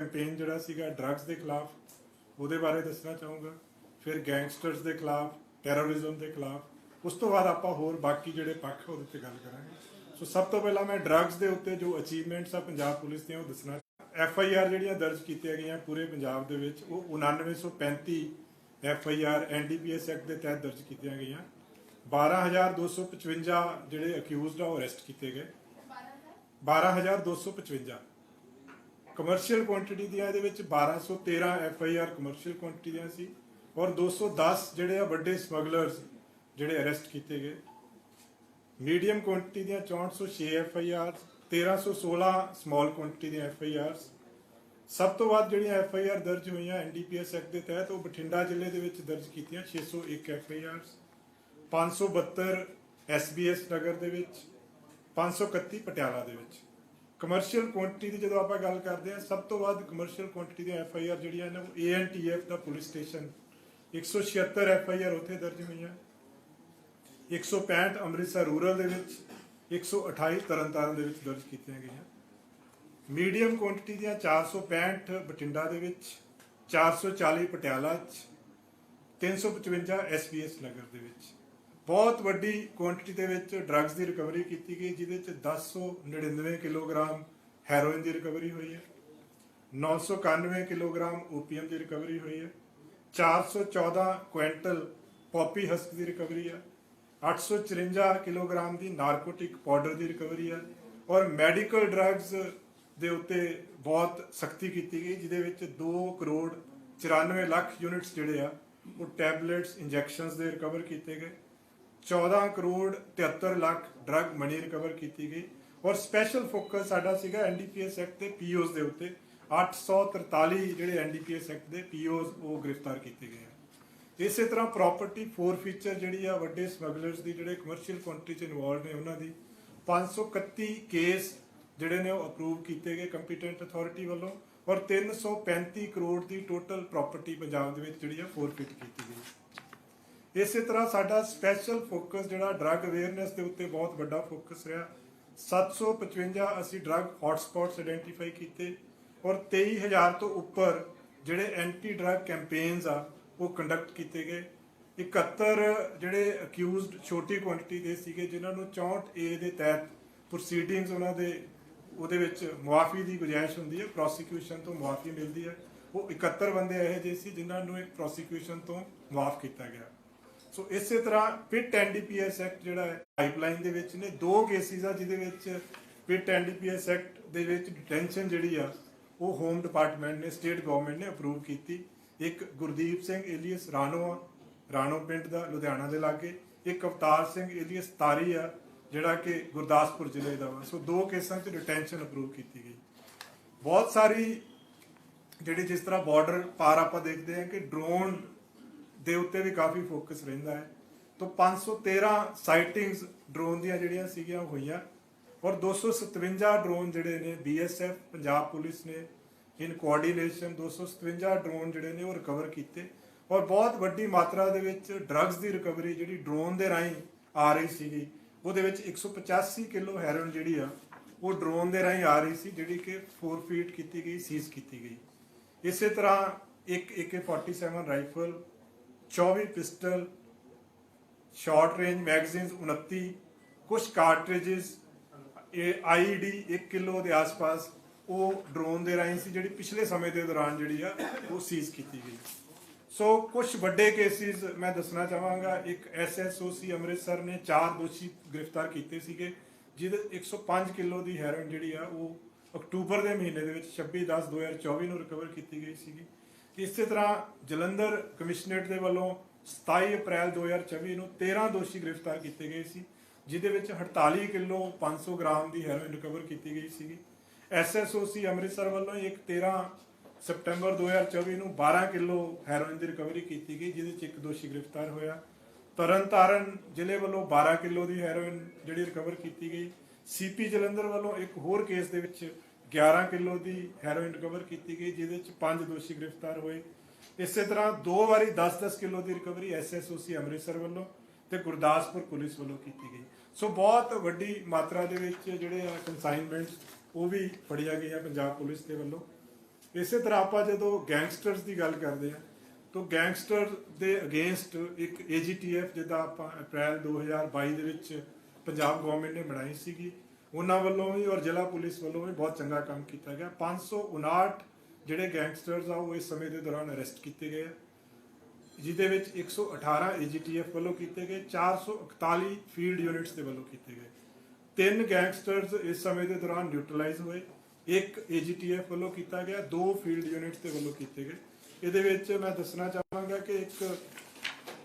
Campaign ਜਿਹੜਾ ਸੀਗਾ drugs ਦੇ ਖਿਲਾਫ, ਉਹਦੇ ਬਾਰੇ ਦੱਸਣਾ ਚਾਹੂੰਗਾ। ਫਿਰ ਗੈਂਗਸਟਰਸ ਦੇ ਖਿਲਾਫ ਟੈਰਰਿਜ਼ਮ ਦੇ ਖਿਲਾਫ, ਉਸ ਤੋਂ ਬਾਅਦ ਆਪਾਂ ਹੋਰ ਬਾਕੀ ਜਿਹੜੇ ਪੱਖ ਉਹਦੇ ਤੇ ਗੱਲ ਕਰਾਂਗੇ। ਸੋ ਸਭ ਤੋਂ ਪਹਿਲਾਂ ਮੈਂ ਡਰੱਗਸ ਦੇ ਉੱਤੇ ਜੋ ਅਚੀਵਮੈਂਟਸ ਆ ਪੰਜਾਬ ਪੁਲਿਸ ਦੀਆਂ, ਉਹ ਦੱਸਣਾ ਐਫ ਆਈ ਆਰ ਜਿਹੜੀਆਂ ਦਰਜ ਕੀਤੀਆਂ ਗਈਆਂ ਪੂਰੇ ਪੰਜਾਬ ਦੇ ਵਿੱਚ, ਉਹ 9935 F I R N D P S act ਦੇ ਤਹਿਤ ਦਰਜ ਕੀਤੀਆਂ ਗਈਆਂ। 12255 ਜਿਹੜੇ ਅਕਿਊਜ਼ਡ ਆ, ਉਹ ਅਰੈਸਟ ਕੀਤੇ ਗਏ। 12255 ਕਮਰਸ਼ੀਅਲ ਕੁਆਂਟੀਟੀ ਦੀਆਂ ਇਹਦੇ ਵਿੱਚ 1213 F I R commercial quantity ਦੀਆਂ ਸੀ ਔਰ 210 ਜਿਹੜੇ ਆ ਵੱਡੇ ਸਮਗਲਰਸ ਜਿਹੜੇ ਅਰੈਸਟ ਕੀਤੇ ਗਏ। ਮੀਡੀਅਮ ਕੁਆਂਟੀਟੀ ਦੀਆਂ 6406 F I R 1316 small quantity ਦੀਆਂ ਐਫ ਆਈ ਆਰਸ ਸਭ ਤੋਂ ਵੱਧ ਜਿਹੜੀਆਂ ਐਫ ਆਈ ਆਰ ਦਰਜ ਹੋਈਆਂ ਐਨਡੀਪੀਐਸ ਐਕਟ ਦੇ ਤਹਿਤ ਉਹ ਬਠਿੰਡਾ ਜ਼ਿਲ੍ਹੇ ਦੇ ਵਿੱਚ ਦਰਜ ਕੀਤੀਆਂ 601 F I Rs 572 SBS Nagar ਦੇ ਵਿੱਚ 531 ਪਟਿਆਲਾ ਦੇ ਵਿੱਚ। ਕਮਰਸ਼ੀਅਲ ਕੁਆਂਟੀਟੀ ਦੀ ਜਦੋਂ ਆਪਾਂ ਗੱਲ ਕਰਦੇ ਹਾਂ, ਸਭ ਤੋਂ ਵੱਧ ਕਮਰਸ਼ੀਅਲ ਕੁਆਂਟੀਟੀ ਦੀਆਂ ਐਫ ਆਈ ਆਰ ਜਿਹੜੀਆਂ ਨੇ, ਉਹ ANTF the police station 176 F I R ਉੱਥੇ ਦਰਜ ਹੋਈਆਂ। 165 ਅੰਮ੍ਰਿਤਸਰ ਰੂਰਲ ਦੇ ਵਿੱਚ 128 ਤਰਨਤਾਰਨ ਦੇ ਵਿੱਚ ਦਰਜ ਕੀਤੀਆਂ ਗਈਆਂ। ਮੀਡੀਅਮ ਕੁਆਂਟੀਟੀ ਦੀਆਂ 465 ਬਠਿੰਡਾ ਦੇ ਵਿੱਚ 440 ਪਟਿਆਲਾ ਚ 355 ਐਸਬੀਐਸ ਨਗਰ ਦੇ ਵਿੱਚ। ਬਹੁਤ ਵੱਡੀ ਕੁਆਂਟੀਟੀ ਦੇ ਵਿੱਚ ਡਰੱਗਸ ਦੀ ਰਿਕਵਰੀ ਕੀਤੀ ਗਈ, ਜਿਹਦੇ ਚ 1099 ਕਿਲੋਗ੍ਰਾਮ ਹੈਰੋਇਨ ਦੀ ਰਿਕਵਰੀ ਹੋਈ ਹੈ 991 ਕਿਲੋਗ੍ਰਾਮ ਓਪੀਐਮ ਦੀ ਰਿਕਵਰੀ ਹੋਈ ਹੈ 414 ਕੁਇੰਟਲ ਪੌਪੀ ਹਸਕ ਦੀ ਰਿਕਵਰੀ ਹੈ 854 ਕਿਲੋਗ੍ਰਾਮ ਦੀ ਨਾਰਕੋਟਿਕ ਪਾਊਡਰ ਦੀ ਰਿਕਵਰੀ ਹੈ ਔਰ ਮੈਡੀਕਲ ਡਰੱਗਸ ਦੇ ਉੱਤੇ ਬਹੁਤ ਸਖਤੀ ਕੀਤੀ ਗਈ, ਜਿਹਦੇ ਵਿੱਚ 2 ਕਰੋੜ 94 ਲੱਖ ਯੂਨਿਟਸ ਜਿਹੜੇ ਆ, ਉਹ ਟੈਬਲੇਟਸ ਇੰਜੈਕਸ਼ਨਸ ਦੇ ਰਿਕਵਰ ਕੀਤੇ ਗਏ। 14 crore 73 lakh drug money recover ਕੀਤੀ ਗਈ। ਔਰ ਸਪੈਸ਼ਲ ਫੋਕਸ ਸਾਡਾ ਸੀਗਾ ਐਨਡੀਪੀਐਸ ਐਕਟ ਤੇ ਪੀਓਸ ਦੇ ਉੱਤੇ। 843 ਜਿਹੜੇ ਐਨਡੀਪੀਐਸ ਐਕਟ ਦੇ ਪੀਓਸ ਉਹ ਗ੍ਰਿਫਤਾਰ ਕੀਤੇ ਗਏ ਆ। ਇਸੇ ਤਰ੍ਹਾਂ ਪ੍ਰਾਪਰਟੀ ਫੋਰ ਫੀਚਰ ਜਿਹੜੀ ਆ ਵੱਡੇ ਸਮਗਲਰਸ ਦੀ, ਜਿਹੜੇ ਕਮਰਸ਼ੀਅਲ ਕੰਟਰੀ ਚ ਇਨਵੋਲਡ ਨੇ ਉਹਨਾਂ ਦੀ। 531 ਕੇਸ ਜਿਹੜੇ ਨੇ ਉਹ ਅਪਰੂਵ ਕੀਤੇ ਗਏ ਕੰਪੀਟੈਂਟ ਅਥਾਰਟੀ ਵੱਲੋਂ। ਔਰ 335 ਕਰੋੜ ਦੀ ਟੋਟਲ ਪ੍ਰਾਪਰਟੀ ਪੰਜਾਬ ਦੇ ਵਿੱਚ ਜਿਹੜੀ ਆ ਫੋਰਫਿਟ ਕੀਤੀ ਗਈ। ਇਸੇ ਤਰ੍ਹਾਂ ਸਾਡਾ ਸਪੈਸ਼ਲ ਫੋਕਸ ਜਿਹੜਾ ਡਰੱਗ ਅਵੇਅਰਨੈਸ ਦੇ ਉੱਤੇ ਬਹੁਤ ਵੱਡਾ ਫੋਕਸ ਰਿਹਾ। 755 ਅਸੀਂ ਡਰੱਗ ਹੌਟਸਪੌਟਸ ਆਇਡੈਂਟੀਫਾਈ ਕੀਤੇ ਔਰ 23000 ਤੋਂ ਉੱਪਰ ਜਿਹੜੇ ਐਂਟੀ ਡਰੱਗ ਕੈਂਪੇਨਸ ਆ, ਉਹ ਕੰਡਕਟ ਕੀਤੇ ਗਏ। 71 ਜਿਹੜੇ ਅਕਿਊਜ਼ਡ ਛੋਟੀ ਕੁਆਂਟੀਟੀ ਦੇ ਸੀਗੇ, ਜਿਨ੍ਹਾਂ ਨੂੰ 64 ਏ ਦੇ ਤਹਿਤ ਪ੍ਰੋਸੀਡਿੰਗਸ ਉਹਨਾਂ ਦੇ, ਉਹਦੇ ਵਿੱਚ ਮੁਆਫੀ ਦੀ ਗੁਜਾਇਸ਼ ਹੁੰਦੀ ਹੈ ਪ੍ਰੋਸੀਕਿਊਸ਼ਨ ਤੋਂ ਮੁਆਫੀ ਮਿਲਦੀ ਹੈ। ਉਹ 71 ਬੰਦੇ ਇਹੋ ਜਿਹੇ ਸੀ ਜਿਨ੍ਹਾਂ ਨੂੰ ਇੱਕ ਪ੍ਰੋਸੀਕਿਊਸ਼ਨ ਤੋਂ ਮਾਫ ਕੀਤਾ ਗਿਆ। ਸੋ ਇਸੇ ਤਰ੍ਹਾਂ ਪਿਟ ਐਨਡੀਪੀਐਸ ਐਕਟ ਜਿਹੜਾ ਹੈ ਪਾਈਪਲਾਈਨ ਦੇ ਵਿੱਚ ਨੇ, ਦੋ ਕੇਸਿਸ ਆ ਜਿਹਦੇ ਵਿੱਚ ਪਿਟ ਐਨਡੀਪੀਐਸ ਐਕਟ ਦੇ ਵਿੱਚ ਡਿਟੈਂਸ਼ਨ ਜਿਹੜੀ ਆ, ਉਹ ਹੋਮ ਡਿਪਾਰਟਮੈਂਟ ਨੇ ਸਟੇਟ ਗਵਰਨਮੈਂਟ ਨੇ ਅਪਰੂਵ ਕੀਤੀ। ਇੱਕ ਗੁਰਦੀਪ ਸਿੰਘ ਏਲੀਅਸ ਰਾਣੋ ਆ ਰਾਣੋ ਪਿੰਡ ਦਾ, ਲੁਧਿਆਣਾ ਦੇ ਲਾਗੇ। ਇੱਕ ਅਵਤਾਰ ਸਿੰਘ ਏਲੀਅਸ ਤਾਰੀ ਆ, ਜਿਹੜਾ ਕਿ ਗੁਰਦਾਸਪੁਰ ਜ਼ਿਲ੍ਹੇ ਦਾ ਵਾ। ਸੋ ਦੋ ਕੇਸਾਂ 'ਚ ਡਿਟੈਂਸ਼ਨ ਅਪਰੂਵ ਕੀਤੀ ਗਈ। ਬਹੁਤ ਸਾਰੀ ਜਿਹੜੀ ਜਿਸ ਤਰ੍ਹਾਂ ਬਾਰਡਰ ਪਾਰ ਆਪਾਂ ਦੇਖਦੇ ਹਾਂ ਕਿ ਡਰੋਨ ਦੇ ਉੱਤੇ ਵੀ ਕਾਫੀ ਫੋਕਸ ਰਹਿੰਦਾ ਹੈ। ਤੋਂ 513 ਸਾਈਟਿੰਗਸ ਡਰੋਨ ਦੀਆਂ ਜਿਹੜੀਆਂ ਸੀਗੀਆਂ ਹੋਈਆਂ। ਔਰ 257 ਡਰੋਨ ਜਿਹੜੇ ਨੇ ਬੀਐਸਐਫ ਪੰਜਾਬ ਪੁਲਿਸ ਨੇ ਇਨ ਕੋਆਰਡੀਨੇਸ਼ਨ 257 ਡਰੋਨ ਜਿਹੜੇ ਨੇ ਉਹ ਰਿਕਵਰ ਕੀਤੇ। ਔਰ ਬਹੁਤ ਵੱਡੀ ਮਾਤਰਾ ਦੇ ਵਿੱਚ ਡਰੱਗਸ ਦੀ ਰਿਕਵਰੀ ਜਿਹੜੀ ਡਰੋਨ ਦੇ ਰਾਹੀਂ ਆ ਰਹੀ ਸੀਗੀ, ਉਹਦੇ ਵਿੱਚ 185 ਕਿਲੋ ਹੈਰੋਇਨ ਜਿਹੜੀ ਆ, ਉਹ ਡਰੋਨ ਦੇ ਰਾਹੀਂ ਆ ਰਹੀ ਸੀ, ਜਿਹੜੀ ਕਿ 4 ਫੀਟ ਕੀਤੀ ਗਈ ਸੀਜ਼ ਕੀਤੀ ਗਈ। ਇਸੇ ਤਰ੍ਹਾਂ ਇੱਕ AK47 rifle 24 pistol short range magazines 29 ਕੁਝ ਕਾਰਟ੍ਰਿਜਸ ਇਹ ਆਈਡੀ 1 ਕਿਲੋ ਦੇ ਆਸ-ਪਾਸ ਉਹ ਡਰੋਨ ਦੇ ਰਾਹੀਂ ਸੀ ਜਿਹੜੀ ਪਿਛਲੇ ਸਮੇਂ ਦੇ ਦੌਰਾਨ ਜਿਹੜੀ ਆ ਉਹ ਸੀਜ਼ ਕੀਤੀ ਗਈ ਸੋ ਕੁਝ ਵੱਡੇ ਕੇਸਿਸ ਮੈਂ ਦੱਸਣਾ ਚਾਹਾਂਗਾ ਇੱਕ ਐਸਐਸਓਸੀ ਅੰਮ੍ਰਿਤਸਰ ਨੇ ਚਾਰ ਦੋਸ਼ੀ ਗ੍ਰਿਫਤਾਰ ਕੀਤੇ ਸੀਗੇ ਜਿਹਦੇ 105 ਕਿਲੋ ਦੀ ਹੈਰੋਇਨ ਜਿਹੜੀ ਆ ਉਹ ਅਕਤੂਬਰ ਦੇ ਮਹੀਨੇ ਦੇ ਵਿੱਚ 26/10/2024 ਨੂੰ ਰਿਕਵਰ ਕੀਤੀ ਗਈ ਸੀਗੀ ਇਸੇ ਤਰ੍ਹਾਂ ਜਲੰਧਰ ਕਮਿਸ਼ਨਰੇਟ ਦੇ ਵੱਲੋਂ 27 ਅਪ੍ਰੈਲ 2024 ਨੂੰ 13 ਦੋਸ਼ੀ ਗ੍ਰਿਫਤਾਰ ਕੀਤੇ ਗਏ ਸੀ, ਜਿਹਦੇ ਵਿੱਚ 48 ਕਿਲੋ 500 ਗ੍ਰਾਮ ਦੀ ਹੈਰੋਇਨ ਰਿਕਵਰ ਕੀਤੀ ਗਈ ਸੀਗੀ। ਐਸਐਸਓਸੀ ਅੰਮ੍ਰਿਤਸਰ ਵੱਲੋਂ ਇੱਕ 13 ਸਪਟੈਂਬਰ 2024 ਨੂੰ 12 ਕਿਲੋ ਹੈਰੋਇਨ ਦੀ ਰਿਕਵਰੀ ਕੀਤੀ ਗਈ, ਜਿਹਦੇ 'ਚ ਇੱਕ ਦੋਸ਼ੀ ਗ੍ਰਿਫਤਾਰ ਹੋਇਆ। ਤਰਨਤਾਰਨ ਜ਼ਿਲ੍ਹੇ ਵੱਲੋਂ 12 ਕਿਲੋ ਦੀ ਹੈਰੋਇਨ ਜਿਹੜੀ ਰਿਕਵਰ ਕੀਤੀ ਗਈ। ਸੀਪੀ ਜਲੰਧਰ ਵੱਲੋਂ ਇੱਕ ਹੋਰ ਕੇਸ ਦੇ ਵਿੱਚ 11 ਕਿਲੋ ਦੀ ਹੈਰੋਇਨ ਰਿਕਵਰ ਕੀਤੀ ਗਈ, ਜਿਹਦੇ 'ਚ ਪੰਜ ਦੋਸ਼ੀ ਗ੍ਰਿਫਤਾਰ ਹੋਏ। ਇਸੇ ਤਰ੍ਹਾਂ ਦੋ ਵਾਰੀ 10-10 ਕਿਲੋ ਦੀ ਰਿਕਵਰੀ ਐਸਐਸਓਸੀ ਅੰਮ੍ਰਿਤਸਰ ਵੱਲੋਂ ਤੇ ਗੁਰਦਾਸਪੁਰ ਪੁਲਿਸ ਵੱਲੋਂ ਕੀਤੀ ਗਈ। ਸੋ ਬਹੁਤ ਵੱਡੀ ਮਾਤਰਾ ਦੇ ਵਿੱਚ ਜਿਹੜੇ ਆ ਕਨਸਾਈਨਮੈਂਟਸ ਉਹ ਵੀ ਫੜੀਆਂ ਗਈਆਂ ਪੰਜਾਬ ਪੁਲਿਸ ਦੇ ਵੱਲੋਂ। ਇਸੇ ਤਰ੍ਹਾਂ ਆਪਾਂ ਜਦੋਂ ਗੈਂਗਸਟਰਸ ਦੀ ਗੱਲ ਕਰਦੇ ਹਾਂ ਤਾਂ ਗੈਂਗਸਟਰ ਦੇ ਅਗੇਂਸਟ ਇੱਕ AGTF ਜਿਹਦਾ ਆਪਾਂ ਅਪ੍ਰੈਲ 2022 ਦੇ ਵਿੱਚ ਪੰਜਾਬ ਗਵਰਨਮੈਂਟ ਨੇ ਬਣਾਈ ਸੀਗੀ। ਉਹਨਾਂ ਵੱਲੋਂ ਵੀ ਔਰ ਜ਼ਿਲ੍ਹਾ ਪੁਲਿਸ ਵੱਲੋਂ ਵੀ ਬਹੁਤ ਚੰਗਾ ਕੰਮ ਕੀਤਾ ਗਿਆ। 559 ਜਿਹੜੇ ਗੈਂਗਸਟਰਸ ਆ, ਉਹ ਇਸ ਸਮੇਂ ਦੇ ਦੌਰਾਨ ਅਰੈਸਟ ਕੀਤੇ ਗਏ ਆ। ਜਿਹਦੇ ਵਿੱਚ 118 AGTF ਵੱਲੋਂ ਕੀਤੇ ਗਏ 441 ਫੀਲਡ ਯੂਨਿਟਸ ਦੇ ਵੱਲੋਂ ਕੀਤੇ ਗਏ। ਤਿੰਨ ਗੈਂਗਸਟਰਸ ਇਸ ਸਮੇਂ ਦੇ ਦੌਰਾਨ ਨਿਊਟਰਲਾਈਜ਼ ਹੋਏ। ਇੱਕ AGTF ਵੱਲੋਂ ਕੀਤਾ ਗਿਆ, ਦੋ ਫੀਲਡ ਯੂਨਿਟਸ ਦੇ ਵੱਲੋਂ ਕੀਤੇ ਗਏ। ਇਹਦੇ ਵਿੱਚ ਮੈਂ ਦੱਸਣਾ ਚਾਹਾਂਗਾ ਕਿ ਇੱਕ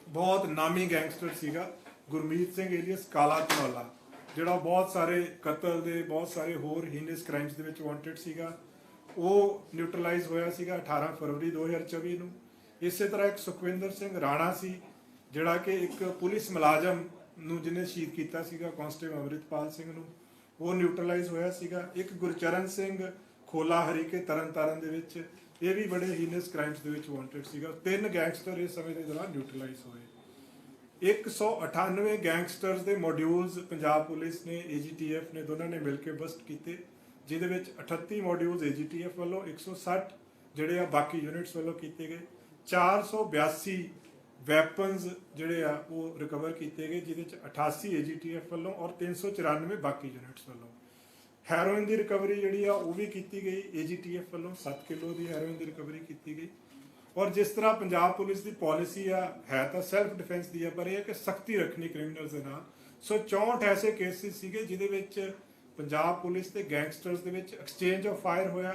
ਬਹੁਤ ਨਾਮੀ ਗੈਂਗਸਟਰ ਸੀਗਾ, ਗੁਰਮੀਤ ਸਿੰਘ ਏਲੀਅਸ ਕਾਲਾ ਧਨੌਲਾ। ਜਿਹੜਾ ਬਹੁਤ ਸਾਰੇ ਕਤਲ ਦੇ, ਬਹੁਤ ਸਾਰੇ ਹੋਰ ਹੀਨਸ ਕ੍ਰਾਈਮਸ ਦੇ ਵਿੱਚ ਵਾਂਟਡ ਸੀਗਾ, ਉਹ ਨਿਊਟਰਲਾਈਜ਼ ਹੋਇਆ ਸੀਗਾ 18 ਫਰਵਰੀ 2024 ਨੂੰ। ਇਸੇ ਤਰ੍ਹਾਂ ਇੱਕ ਸੁਖਵਿੰਦਰ ਸਿੰਘ ਰਾਣਾ ਸੀ, ਜਿਹੜਾ ਕਿ ਇੱਕ ਪੁਲਿਸ ਮੁਲਾਜ਼ਮ ਨੂੰ ਜਿਹਨੇ ਸ਼ਹੀਦ ਕੀਤਾ ਸੀਗਾ, ਕਾਂਸਟੇਬਲ ਅਮਰਿਤਪਾਲ ਸਿੰਘ ਨੂੰ, ਉਹ ਨਿਊਟਰਲਾਈਜ਼ ਹੋਇਆ ਸੀਗਾ। ਇੱਕ ਗੁਰਚਰਨ ਸਿੰਘ ਖੋਲਾ ਹਰੀਕੇ ਤਰਨਤਾਰਨ ਦੇ ਵਿੱਚ, ਇਹ ਵੀ ਬੜੇ ਹੀਨਸ ਕ੍ਰਾਈਮਸ ਦੇ ਵਿੱਚ ਵਾਂਟਡ ਸੀਗਾ। ਤਿੰਨ ਗੈਂਗਸਟਰ ਇਸ ਸਮੇਂ ਦੇ ਦੌਰਾਨ ਨਿਊਟਰਲਾਈਜ਼ ਹੋਏ। 198 ਗੈਂਗਸਟਰਸ ਦੇ ਮੋਡਿਊਲਸ ਪੰਜਾਬ ਪੁਲਿਸ ਨੇ AGTF ਨੇ ਦੋਨਾਂ ਨੇ ਮਿਲ ਕੇ ਬਸਟ ਕੀਤੇ, ਜਿਹਦੇ ਵਿੱਚ 38 ਮੋਡਿਊਲਸ AGTF ਵੱਲੋਂ 160 ਜਿਹੜੇ ਆ ਬਾਕੀ ਯੂਨਿਟਸ ਵੱਲੋਂ ਕੀਤੇ ਗਏ 482 ਵੈਪਨਸ ਜਿਹੜੇ ਆ ਉਹ ਰਿਕਵਰ ਕੀਤੇ ਗਏ, ਜਿਹਦੇ ਵਿੱਚ 88 AGTF ਵੱਲੋਂ ਔਰ 394 ਬਾਕੀ ਯੂਨਿਟਸ ਵੱਲੋਂ। ਹੈਰੋਇਨ ਦੀ ਰਿਕਵਰੀ ਜਿਹੜੀ ਆ ਉਹ ਵੀ ਕੀਤੀ ਗਈ AGTF ਵੱਲੋਂ 7 ਕਿਲੋ ਦੀ ਹੈਰੋਇਨ ਦੀ ਰਿਕਵਰੀ ਕੀਤੀ ਗਈ। ਔਰ ਜਿਸ ਤਰ੍ਹਾਂ ਪੰਜਾਬ ਪੁਲਿਸ ਦੀ ਪਾਲਿਸੀ ਆ, ਹੈ ਤਾਂ ਸੈਲਫ ਡਿਫੈਂਸ ਦੀ ਆ, ਪਰ ਇਹ ਹੈ ਕਿ ਸਖਤੀ ਰੱਖਣੀ ਕ੍ਰਿਮੀਨਲਸ ਦੇ ਨਾਲ ਸੋ 64 ਐਸੇ ਕੇਸਿਸ ਸੀਗੇ ਜਿਹਦੇ ਵਿੱਚ ਪੰਜਾਬ ਪੁਲਿਸ ਤੇ ਗੈਂਗਸਟਰਸ ਦੇ ਵਿੱਚ ਐਕਸਚੇਂਜ ਆਫ ਫਾਇਰ ਹੋਇਆ।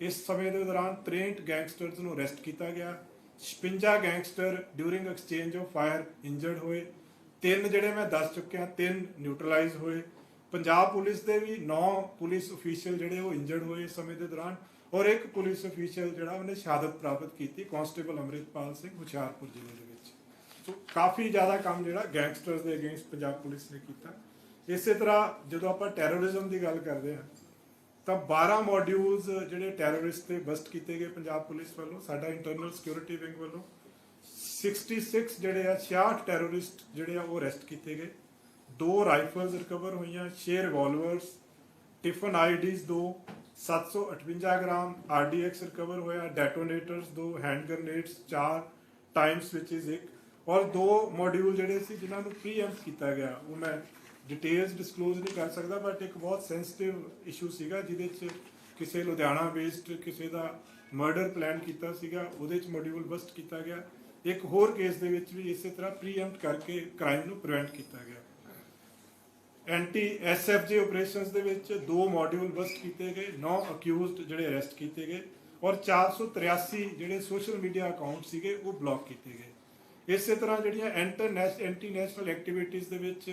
ਇਸ ਸਮੇਂ ਦੇ ਦੌਰਾਨ 63 ਗੈਂਗਸਟਰਸ ਨੂੰ ਅਰੈਸਟ ਕੀਤਾ ਗਿਆ। 56 gangster during exchange of fire injured ਹੋਏ। ਤਿੰਨ ਜਿਹੜੇ ਮੈਂ ਦੱਸ ਚੁੱਕਿਆ, ਤਿੰਨ ਨਿਊਟਰਲਾਈਜ਼ ਹੋਏ। ਪੰਜਾਬ ਪੁਲਿਸ ਦੇ ਵੀ 9 ਪੁਲਿਸ ਅਫੀਸ਼ੀਅਲ ਜਿਹੜੇ ਉਹ ਇੰਜਰਡ ਹੋਏ ਇਸ ਸਮੇਂ ਦੇ ਦੌਰਾਨ। ਔਰ ਇੱਕ ਪੁਲਿਸ ਅਫੀਸ਼ੀਅਲ ਜਿਹੜਾ ਉਹਨੇ ਸ਼ਹਾਦਤ ਪ੍ਰਾਪਤ ਕੀਤੀ ਕਾਂਸਟੇਬਲ ਅਮਰਿਤਪਾਲ ਸਿੰਘ ਹੁਸ਼ਿਆਰਪੁਰ ਜ਼ਿਲ੍ਹੇ ਦੇ ਵਿੱਚ। ਸੋ ਕਾਫੀ ਜ਼ਿਆਦਾ ਕੰਮ ਜਿਹੜਾ ਗੈਂਗਸਟਰਸ ਦੇ ਅਗੇਂਸਟ ਪੰਜਾਬ ਪੁਲਿਸ ਨੇ ਕੀਤਾ। ਇਸੇ ਤਰ੍ਹਾਂ ਜਦੋਂ ਆਪਾਂ ਟੈਰੋਰਿਜ਼ਮ ਦੀ ਗੱਲ ਕਰਦੇ ਹਾਂ, ਤਾਂ 12 ਮੋਡਿਊਲਸ ਜਿਹੜੇ ਟੈਰੋਰਿਸਟ ਤੇ ਬਸਟ ਕੀਤੇ ਗਏ ਪੰਜਾਬ ਪੁਲਿਸ ਵੱਲੋਂ, ਸਾਡਾ ਇੰਟਰਨਲ ਸਿਕਿਉਰਿਟੀ ਵਿੰਗ ਵੱਲੋਂ 66 ਜਿਹੜੇ ਆ 66 ਟੈਰੋਰਿਸਟ ਜਿਹੜੇ ਆ ਉਹ ਅਰੈਸਟ ਕੀਤੇ ਗਏ। ਦੋ ਰਾਈਫਲਸ ਰਿਕਵਰ ਹੋਈਆਂ 6 ਰਿਵਾਲਵਰਸ ਟਿਫਨ ਆਈਡੀਜ਼ ਦੋ 758 ਗ੍ਰਾਮ ਆਰਡੀਐਕਸ ਰਿਕਵਰ ਹੋਇਆ, ਡੈਟੋਨੇਟਰਸ ਦੋ, ਹੈਂਡ ਗ੍ਰਨੇਡਸ ਚਾਰ, ਟਾਈਮ ਸਵਿਚਸ ਇੱਕ ਔਰ ਦੋ ਮੋਡਿਊਲ ਜਿਹੜੇ ਸੀ ਜਿਨ੍ਹਾਂ ਨੂੰ ਪ੍ਰੀਐਮਪਟ ਕੀਤਾ ਗਿਆ, ਉਹ ਮੈਂ ਡਿਟੇਲਸ ਡਿਸਕਲੋਜ਼ ਨਹੀਂ ਕਰ ਸਕਦਾ, ਬਟ ਇੱਕ ਬਹੁਤ ਸੈਂਸਿਟਿਵ ਇਸ਼ੂ ਸੀਗਾ, ਜਿਹਦੇ ਚ ਕਿਸੇ ਲੁਧਿਆਣਾ ਬੇਸਡ ਕਿਸੇ ਦਾ ਮਰਡਰ ਪਲਾਨ ਕੀਤਾ ਸੀਗਾ, ਉਹਦੇ ਚ ਮੋਡਿਊਲ ਬਸਟ ਕੀਤਾ ਗਿਆ। ਇੱਕ ਹੋਰ ਕੇਸ ਦੇ ਵਿੱਚ ਵੀ ਇਸੇ ਤਰ੍ਹਾਂ ਪ੍ਰੀਐਮਪਟ ਕਰਕੇ ਕ੍ਰਾਈਮ ਨੂੰ ਪ੍ਰੀਵੈਂਟ ਕੀਤਾ ਗਿਆ। ਐਂਟੀ ਐਸਐਫਜੀ ਆਪਰੇਸ਼ਨਸ ਦੇ ਵਿੱਚ ਦੋ ਮੋਡਿਊਲ ਬਸਟ ਕੀਤੇ ਗਏ 9 ਅਕਿਊਜ਼ਡ ਜਿਹੜੇ ਅਰੈਸਟ ਕੀਤੇ ਗਏ ਔਰ 483 ਜਿਹੜੇ ਸੋਸ਼ਲ ਮੀਡੀਆ ਅਕਾਊਂਟ ਸੀਗੇ ਉਹ ਬਲੌਕ ਕੀਤੇ ਗਏ। ਇਸੇ ਤਰ੍ਹਾਂ ਜਿਹੜੀਆਂ ਇੰਟਰਨੈਸ਼ ਐਂਟੀ ਨੈਸ਼ਨਲ ਐਕਟੀਵਿਟੀਜ਼ ਦੇ ਵਿੱਚ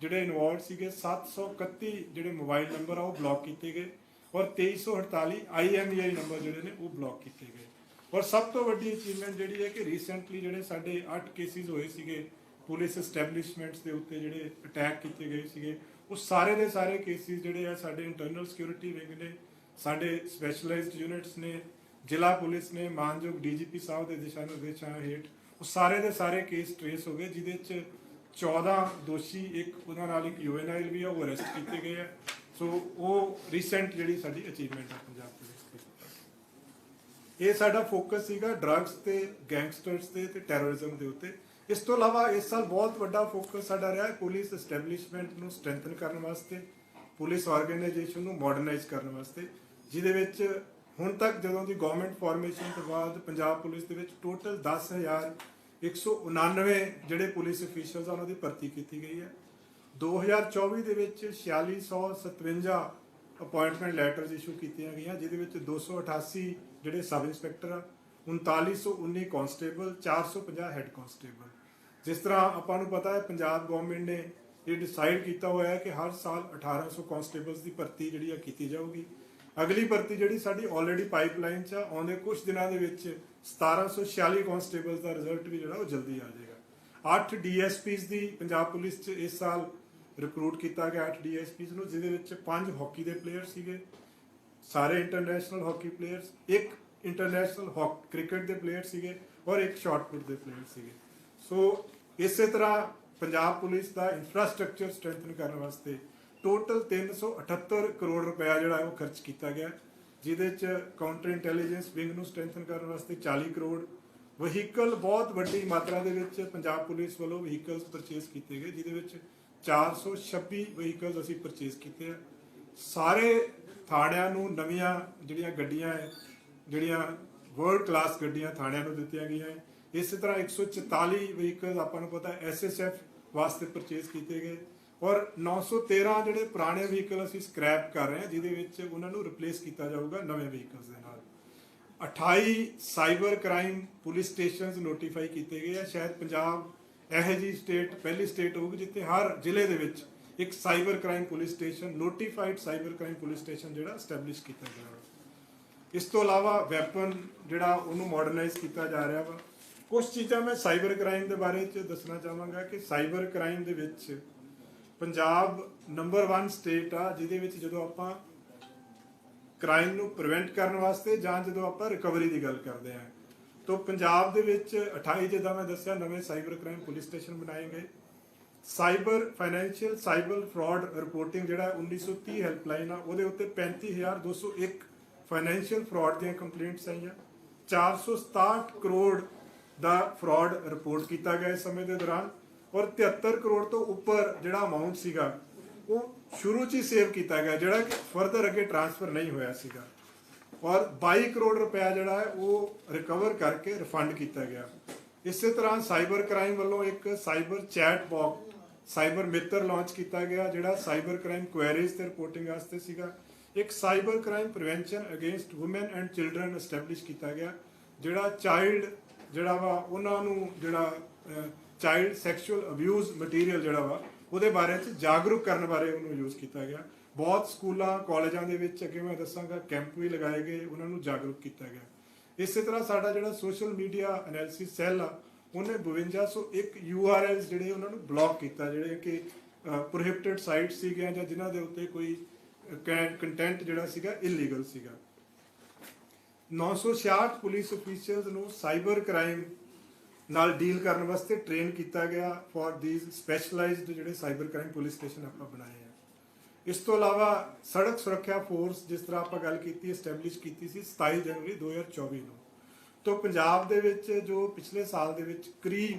ਜਿਹੜੇ ਇਨਵੋਲਡ ਸੀਗੇ 731 ਜਿਹੜੇ ਮੋਬਾਈਲ ਨੰਬਰ ਆ ਉਹ ਬਲੌਕ ਕੀਤੇ ਗਏ ਔਰ 2348 ਆਈਐਮਈਆਈ ਨੰਬਰ ਜਿਹੜੇ ਨੇ ਉਹ ਬਲੌਕ ਕੀਤੇ ਗਏ। ਔਰ ਸਭ ਤੋਂ ਵੱਡੀ ਅਚੀਵਮੈਂਟ ਜਿਹੜੀ ਹੈ ਕਿ ਰੀਸੈਂਟਲੀ ਜਿਹੜੇ ਸਾਡੇ 8 ਕੇਸਿਸ ਹੋਏ ਸੀਗੇ ਪੁਲਿਸ ਐਸਟੈਬਲਿਸ਼ਮੈਂਟਸ ਦੇ ਉੱਤੇ ਜਿਹੜੇ ਅਟੈਕ ਕੀਤੇ ਗਏ ਸੀਗੇ, ਉਹ ਸਾਰੇ ਦੇ ਸਾਰੇ ਕੇਸਿਸ ਜਿਹੜੇ ਆ ਸਾਡੇ ਇੰਟਰਨਲ ਸਿਕਿਉਰਿਟੀ ਵਿੰਗ ਨੇ, ਸਾਡੇ ਸਪੈਸ਼ਲਾਈਜ਼ਡ ਯੂਨਿਟਸ ਨੇ, ਜ਼ਿਲ੍ਹਾ ਪੁਲਿਸ ਨੇ, ਮਾਨਯੋਗ ਡੀਜੀਪੀ ਸਾਹਿਬ ਦੇ ਦਿਸ਼ਾ ਨਿਰਦੇਸ਼ਾਂ ਹੇਠ, ਉਹ ਸਾਰੇ ਦੇ ਸਾਰੇ ਕੇਸ ਟ੍ਰੇਸ ਹੋ ਗਏ, ਜਿਹਦੇ ਚ 14 ਦੋਸ਼ੀ, ਇੱਕ ਉਹਨਾਂ ਨਾਲ ਇੱਕ ਯੂਐਨਆਈਲ ਵੀ ਆ, ਉਹ ਅਰੈਸਟ ਕੀਤੇ ਗਏ ਆ। ਸੋ ਉਹ ਰੀਸੈਂਟ ਜਿਹੜੀ ਸਾਡੀ ਅਚੀਵਮੈਂਟ ਆ ਪੰਜਾਬ ਪੁਲਿਸ ਦੀ। ਇਹ ਸਾਡਾ ਫੋਕਸ ਸੀਗਾ ਡਰੱਗਸ ਤੇ ਗੈਂਗਸਟਰਸ ਤੇ ਤੇ ਟੈਰਰਿਜ਼ਮ ਦੇ ਉੱਤੇ। ਇਸ ਤੋਂ ਇਲਾਵਾ ਇਸ ਸਾਲ ਬਹੁਤ ਵੱਡਾ ਫੋਕਸ ਸਾਡਾ ਰਿਹਾ ਪੁਲਿਸ ਐਸਟੈਬਲਿਸ਼ਮੈਂਟ ਨੂੰ ਸਟਰੈਂਥਨ ਕਰਨ ਵਾਸਤੇ ਪੁਲਿਸ ਆਰਗੇਨਾਈਜੇਸ਼ਨ ਨੂੰ ਮਾਡਰਨਾਈਜ਼ ਕਰਨ ਵਾਸਤੇ, ਜਿਹਦੇ ਵਿੱਚ ਹੁਣ ਤੱਕ ਜਦੋਂ ਦੀ ਗਵਰਨਮੈਂਟ ਫਾਰਮੇਸ਼ਨ ਤੋਂ ਬਾਅਦ ਪੰਜਾਬ ਪੁਲਿਸ ਦੇ ਵਿੱਚ ਟੋਟਲ 10199 ਜਿਹੜੇ ਪੁਲਿਸ ਅਫੀਸ਼ੀਅਲਸ ਆ ਉਹਨਾਂ ਦੀ ਭਰਤੀ ਕੀਤੀ ਗਈ ਹੈ। 2024 ਦੇ ਵਿੱਚ 4657 ਅਪਾਇੰਟਮੈਂਟ ਲੈਟਰਸ ਇਸ਼ੂ ਕੀਤੀਆਂ ਗਈਆਂ, ਜਿਹਦੇ ਵਿੱਚ 288 ਜਿਹੜੇ ਸਬ ਇੰਸਪੈਕਟਰ ਆ 3919 ਕਾਂਸਟੇਬਲ 450 ਹੈੱਡ ਕਾਂਸਟੇਬਲ ਜਿਸ ਤਰ੍ਹਾਂ ਆਪਾਂ ਨੂੰ ਪਤਾ ਹੈ, ਪੰਜਾਬ ਗਵਰਨਮੈਂਟ ਨੇ ਇਹ ਡਿਸਾਈਡ ਕੀਤਾ ਹੋਇਆ ਹੈ ਕਿ ਹਰ ਸਾਲ 1800 ਕਾਂਸਟੇਬਲਸ ਦੀ ਭਰਤੀ ਜਿਹੜੀ ਆ ਕੀਤੀ ਜਾਊਗੀ। ਅਗਲੀ ਭਰਤੀ ਜਿਹੜੀ ਸਾਡੀ ਆਲਰੇਡੀ ਪਾਈਪਲਾਈਨ 'ਚ ਆ, ਆਉਂਦੇ ਕੁਝ ਦਿਨਾਂ ਦੇ ਵਿੱਚ 1746 ਕਾਂਸਟੇਬਲਸ ਦਾ ਰਿਜ਼ਲਟ ਵੀ ਜਿਹੜਾ ਉਹ ਜਲਦੀ ਆ ਜਾਏਗਾ। 8 ਡੀਐਸਪੀਸ ਦੀ ਪੰਜਾਬ ਪੁਲਿਸ 'ਚ ਇਸ ਸਾਲ ਰਿਕਰੂਟ ਕੀਤਾ ਗਿਆ 8 ਡੀਐਸਪੀਸ ਨੂੰ, ਜਿਹਦੇ ਵਿੱਚ 5 ਹਾਕੀ ਦੇ ਪਲੇਅਰ ਸੀਗੇ, ਸਾਰੇ ਇੰਟਰਨੈਸ਼ਨਲ ਹਾਕੀ ਪਲੇਅਰਸ ਇੱਕ ਇੰਟਰਨੈਸ਼ਨਲ ਹਾਕ ਕ੍ਰਿਕਟ ਦੇ ਪਲੇਅਰ ਸੀਗੇ ਔਰ ਇੱਕ ਸ਼ਾਟਪੁੱਟ ਦੇ ਪਲੇਅਰ ਸੀਗੇ। ਸੋ ਇਸੇ ਤਰ੍ਹਾਂ ਪੰਜਾਬ ਪੁਲਿਸ ਦਾ ਇਨਫਰਾਸਟ੍ਰਕਚਰ ਸਟਰੈਂਥਨ ਕਰਨ ਵਾਸਤੇ ਟੋਟਲ 378 ਕਰੋੜ ਰੁਪਇਆ ਜਿਹੜਾ ਉਹ ਖਰਚ ਕੀਤਾ ਗਿਆ। ਜਿਹਦੇ ਚ ਕਾਊਂਟਰ ਇੰਟੈਲੀਜੈਂਸ ਵਿੰਗ ਨੂੰ ਸਟਰੈਂਥਨ ਕਰਨ ਵਾਸਤੇ 40 ਕਰੋੜ ਵਹੀਕਲ ਬਹੁਤ ਵੱਡੀ ਮਾਤਰਾ ਦੇ ਵਿੱਚ ਪੰਜਾਬ ਪੁਲਿਸ ਵੱਲੋਂ ਵਹੀਕਲਸ ਪਰਚੇਸ ਕੀਤੇ ਗਏ, ਜਿਹਦੇ ਵਿੱਚ 426 ਵਹੀਕਲਸ ਅਸੀਂ ਪਰਚੇਸ ਕੀਤੇ ਆ। ਸਾਰੇ ਥਾਣਿਆਂ ਨੂੰ ਨਵੀਆਂ ਜਿਹੜੀਆਂ ਗੱਡੀਆਂ ਹੈ, ਜਿਹੜੀਆਂ ਵਰਲਡ ਕਲਾਸ ਗੱਡੀਆਂ ਥਾਣਿਆਂ ਨੂੰ ਦਿੱਤੀਆਂ ਗਈਆਂ ਹੈ। ਇਸੇ ਤਰ੍ਹਾਂ 144 ਵਹੀਕਲ ਆਪਾਂ ਨੂੰ ਪਤਾ ਐਸਐਸਐਫ ਵਾਸਤੇ ਪਰਚੇਸ ਕੀਤੇ ਗਏ ਔਰ 913 ਜਿਹੜੇ ਪੁਰਾਣੇ ਵਹੀਕਲ ਅਸੀਂ ਸਕ੍ਰੈਪ ਕਰ ਰਹੇ ਹਾਂ, ਜਿਹਦੇ ਵਿੱਚ ਉਹਨਾਂ ਨੂੰ ਰਿਪਲੇਸ ਕੀਤਾ ਜਾਊਗਾ ਨਵੇਂ ਵਹੀਕਲਸ ਦੇ ਨਾਲ। 28 cyber crime police stations notify ਕੀਤੇ ਗਏ ਆ। ਸ਼ਾਇਦ ਪੰਜਾਬ ਇਹੋ ਜਿਹੀ ਸਟੇਟ ਪਹਿਲੀ ਸਟੇਟ ਹੋਊਗੀ ਜਿੱਥੇ ਹਰ ਜ਼ਿਲ੍ਹੇ ਦੇ ਵਿੱਚ ਇੱਕ cyber crime police station notified cyber crime police station ਜਿਹੜਾ ਸਟੈਬਲਿਸ਼ ਕੀਤਾ ਗਿਆ ਵਾ। ਇਸ ਤੋਂ ਇਲਾਵਾ ਵੈਪਨ ਜਿਹੜਾ ਉਹਨੂੰ ਮਾਡਰਨਾਈਜ਼ ਕੀਤਾ ਜਾ ਰਿਹਾ ਵਾ। ਕੁਝ ਚੀਜ਼ਾਂ ਮੈਂ ਸਾਈਬਰ ਕ੍ਰਾਈਮ ਦੇ ਬਾਰੇ ਚ ਦੱਸਣਾ ਚਾਹਾਂਗਾ ਕਿ ਸਾਈਬਰ ਕ੍ਰਾਈਮ ਦੇ ਵਿੱਚ ਪੰਜਾਬ ਨੰਬਰ 1 ਸਟੇਟ ਆ, ਜਿਹਦੇ ਵਿੱਚ ਜਦੋਂ ਆਪਾਂ ਕ੍ਰਾਈਮ ਨੂੰ ਪ੍ਰੀਵੈਂਟ ਕਰਨ ਵਾਸਤੇ ਜਾਂ ਜਦੋਂ ਆਪਾਂ ਰਿਕਵਰੀ ਦੀ ਗੱਲ ਕਰਦੇ ਹਾਂ ਤਾਂ ਪੰਜਾਬ ਦੇ ਵਿੱਚ 28 ਜਿੱਦਾਂ ਮੈਂ ਦੱਸਿਆ, ਨਵੇਂ ਸਾਈਬਰ ਕ੍ਰਾਈਮ ਪੁਲਿਸ ਸਟੇਸ਼ਨ ਬਣਾਏ ਗਏ। Cyber financial cyber fraud reporting ਜਿਹੜਾ 1930 ਹੈਲਪਲਾਈਨ ਆ, ਉਹਦੇ ਉੱਤੇ 35201 ਫਾਈਨੈਂਸ਼ੀਅਲ ਫਰਾਡ ਦੀਆਂ ਕੰਪਲੇਂਟਸ ਆਈਆਂ। 467 ਕਰੋੜ ਦਾ ਫਰਾਡ ਰਿਪੋਰਟ ਕੀਤਾ ਗਿਆ ਇਸ ਸਮੇਂ ਦੇ ਦੌਰਾਨ ਔਰ 73 ਕਰੋੜ ਤੋਂ ਉੱਪਰ ਜਿਹੜਾ ਅਮਾਉਂਟ ਸੀਗਾ, ਉਹ ਸ਼ੁਰੂ 'ਚ ਹੀ ਸੇਵ ਕੀਤਾ ਗਿਆ, ਜਿਹੜਾ ਕਿ ਫਰਦਰ ਅੱਗੇ ਟ੍ਰਾਂਸਫਰ ਨਹੀਂ ਹੋਇਆ ਸੀਗਾ। ਔਰ 22 ਕਰੋੜ ਰੁਪਇਆ ਜਿਹੜਾ ਹੈ, ਉਹ ਰਿਕਵਰ ਕਰਕੇ ਰਿਫੰਡ ਕੀਤਾ ਗਿਆ। ਇਸੇ ਤਰ੍ਹਾਂ ਸਾਈਬਰ ਕ੍ਰਾਈਮ ਵੱਲੋਂ ਇੱਕ ਸਾਈਬਰ ਚੈਟ ਬਾਕਸ ਸਾਈਬਰ ਮਿੱਤਰ ਲਾਂਚ ਕੀਤਾ ਗਿਆ, ਜਿਹੜਾ ਸਾਈਬਰ ਕ੍ਰਾਈਮ ਕੁਐਰੀਜ਼ ਤੇ ਰਿਪੋਰਟਿੰਗ ਵਾਸਤੇ ਸੀਗਾ। ਇੱਕ cyber crime prevention against women and children establish ਕੀਤਾ ਗਿਆ, ਜਿਹੜਾ ਚਾਈਲਡ ਜਿਹੜਾ ਵਾ, ਉਹਨਾਂ ਨੂੰ ਜਿਹੜਾ ਚਾਈਲਡ ਸੈਕਸ਼ੂਅਲ ਅਬਿਊਜ਼ ਮਟੀਰੀਅਲ ਜਿਹੜਾ ਵਾ, ਉਹਦੇ ਬਾਰੇ ਚ ਜਾਗਰੂਕ ਕਰਨ ਬਾਰੇ ਉਹਨੂੰ ਯੂਜ਼ ਕੀਤਾ ਗਿਆ। ਬਹੁਤ ਸਕੂਲਾਂ, ਕਾਲਜਾਂ ਦੇ ਵਿੱਚ ਅੱਗੇ ਮੈਂ ਦੱਸਾਂਗਾ ਕੈਂਪ ਵੀ ਲਗਾਏ ਗਏ, ਉਹਨਾਂ ਨੂੰ ਜਾਗਰੂਕ ਕੀਤਾ ਗਿਆ। ਇਸੇ ਤਰ੍ਹਾਂ ਸਾਡਾ ਜਿਹੜਾ ਸੋਸ਼ਲ ਮੀਡੀਆ ਐਨਾਲਿਸਿਸ ਸੈੱਲ ਆ, ਉਹਨੇ 5201 URLs ਜਿਹੜੇ ਉਹਨਾਂ ਨੂੰ ਬਲੌਕ ਕੀਤਾ, ਜਿਹੜੇ ਕਿ ਪ੍ਰੋਹਿਬਿਟਡ ਸਾਈਟਸ ਸੀਗੀਆਂ ਜਾਂ ਜਿਨ੍ਹਾਂ ਦੇ ਉੱਤੇ ਕੋਈ ਕੰਟੈਂਟ ਜਿਹੜਾ ਸੀਗਾ ਇਲੀਗਲ ਸੀਗਾ। 966 ਪੁਲਿਸ ਅਫੀਸ਼ੀਅਲਸ ਨੂੰ ਸਾਈਬਰ ਕ੍ਰਾਈਮ ਨਾਲ ਡੀਲ ਕਰਨ ਵਾਸਤੇ ਟ੍ਰੇਨ ਕੀਤਾ ਗਿਆ ਫॉर ਥੀਸ ਸਪੈਸ਼ਲਾਈਜ਼ਡ ਜਿਹੜੇ ਸਾਈਬਰ ਕ੍ਰਾਈਮ ਪੁਲਿਸ ਸਟੇਸ਼ਨ ਆਪਾਂ ਬਣਾਏ ਆ। ਇਸ ਤੋਂ ਇਲਾਵਾ ਸੜਕ ਸੁਰੱਖਿਆ ਫੋਰਸ ਜਿਸ ਤਰ੍ਹਾਂ ਆਪਾਂ ਗੱਲ ਕੀਤੀ ਐਸਟੈਬਲਿਸ਼ ਕੀਤੀ ਸੀ 27 ਜਨਵਰੀ 2024 ਨੂੰ। ਤੋਂ ਪੰਜਾਬ ਦੇ ਵਿੱਚ ਜੋ ਪਿਛਲੇ ਸਾਲ ਦੇ ਵਿੱਚ ਕਰੀਬ